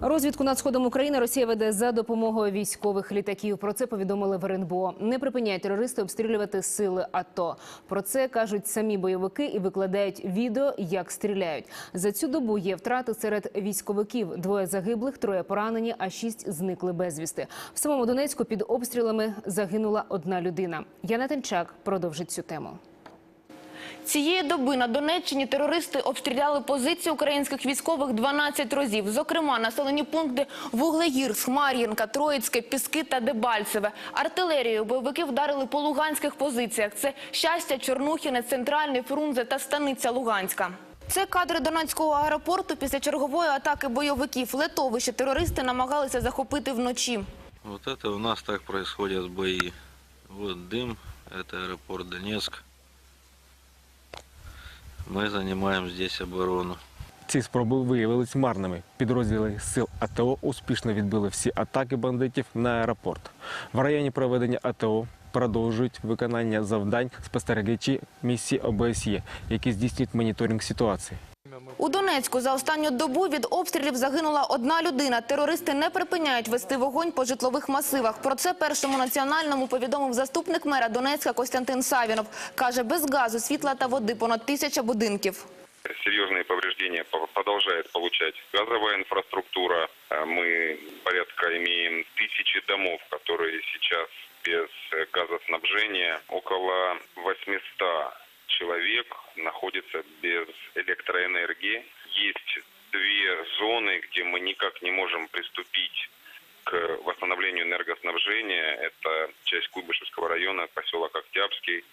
Розвідку над сходом України Росія веде за допомогою військових літаків. Про це повідомили в РНБО. Не припиняють терористи обстрілювати сили АТО. Про це кажуть самі бойовики і викладають відео, як стріляють. За цю добу є втрати серед військовиків. Двоє загиблих, троє поранені, а шість зникли безвісти. В самому Донецьку під обстрілами загинула одна людина. Яна Тенчак продовжить цю тему. Цієї доби на Донеччині терористи обстріляли позиції українських військових 12 разів. Зокрема, населені пункти Вуглегірськ, Мар'їнка, Троїцьке, Піски та Дебальцеве. Артилерією бойовики вдарили по луганських позиціях. Це Щастя, Чорнухіне, Центральний, Фрунзе та Станиця Луганська. Це кадри Донецького аеропорту після чергової атаки бойовиків. Летовище терористи намагалися захопити вночі. Вот это у нас так происходят бои. Вот дым, это аэропорт Донецк. Мы займаємо здесь оборону. Ці спроби виявились марними. Підрозділи сил АТО успішно відбили всі атаки бандитів на аеропорт. В районі проведення АТО продовжують виконання завдань спостерігачі місії ОБСЄ, які здійснюють моніторинг ситуації. У Донецьку за останню добу від обстрілів загинула одна людина. Терористи не припиняють вести вогонь по житлових масивах. Про це першому національному повідомив заступник мера Донецька Костянтин Савінов. Каже, без газу, світла та води понад тисяча будинків. серьезные повреждения по- продолжает получать газовая инфраструктура. А Мы порядка имеем тысячи домов, которые сейчас без э, газоснабжения. Около 800 человек находится без электроэнергии. Есть две зоны, где мы никак не можем приступить к восстановлению энергоснабжения. Это часть Куйбышевского района, поселок Октябрьский.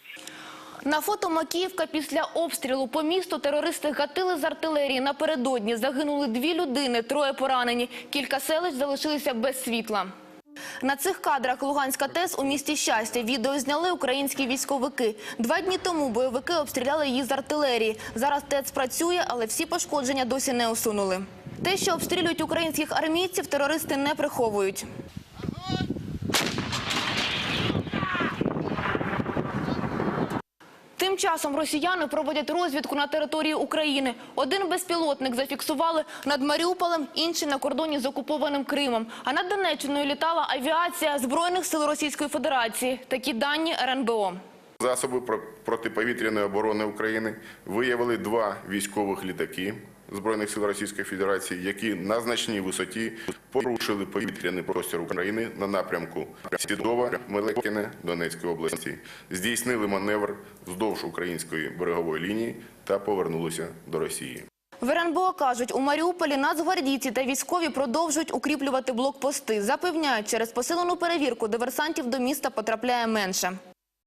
На фото Макіївка після обстрілу по місту терористи гатили з артилерії. Напередодні загинули дві людини, троє поранені. Кілька селищ залишилися без світла. На цих кадрах Луганська ТЕС у місті Щастя. Відео зняли українські військовики. Два дні тому бойовики обстріляли її з артилерії. Зараз ТЕЦ працює, але всі пошкодження досі не усунули. Те, що обстрілюють українських армійців, терористи не приховують. Тим часом росіяни проводять розвідку на території України. Один безпілотник зафіксували над Маріуполем, інший на кордоні з окупованим Кримом. А над Донеччиною літала авіація Збройних сил Російської Федерації. Такі дані РНБО. Засоби про- протиповітряної оборони України виявили два військових літаки Збройних сил Російської Федерації, які на значній висоті порушили повітряний простір України на напрямку Сідова, Мелекіне, Донецької області, здійснили маневр вздовж української берегової лінії та повернулися до Росії. В РНБО кажуть, у Маріуполі нацгвардійці та військові продовжують укріплювати блокпости. Запевняють, через посилену перевірку диверсантів до міста потрапляє менше.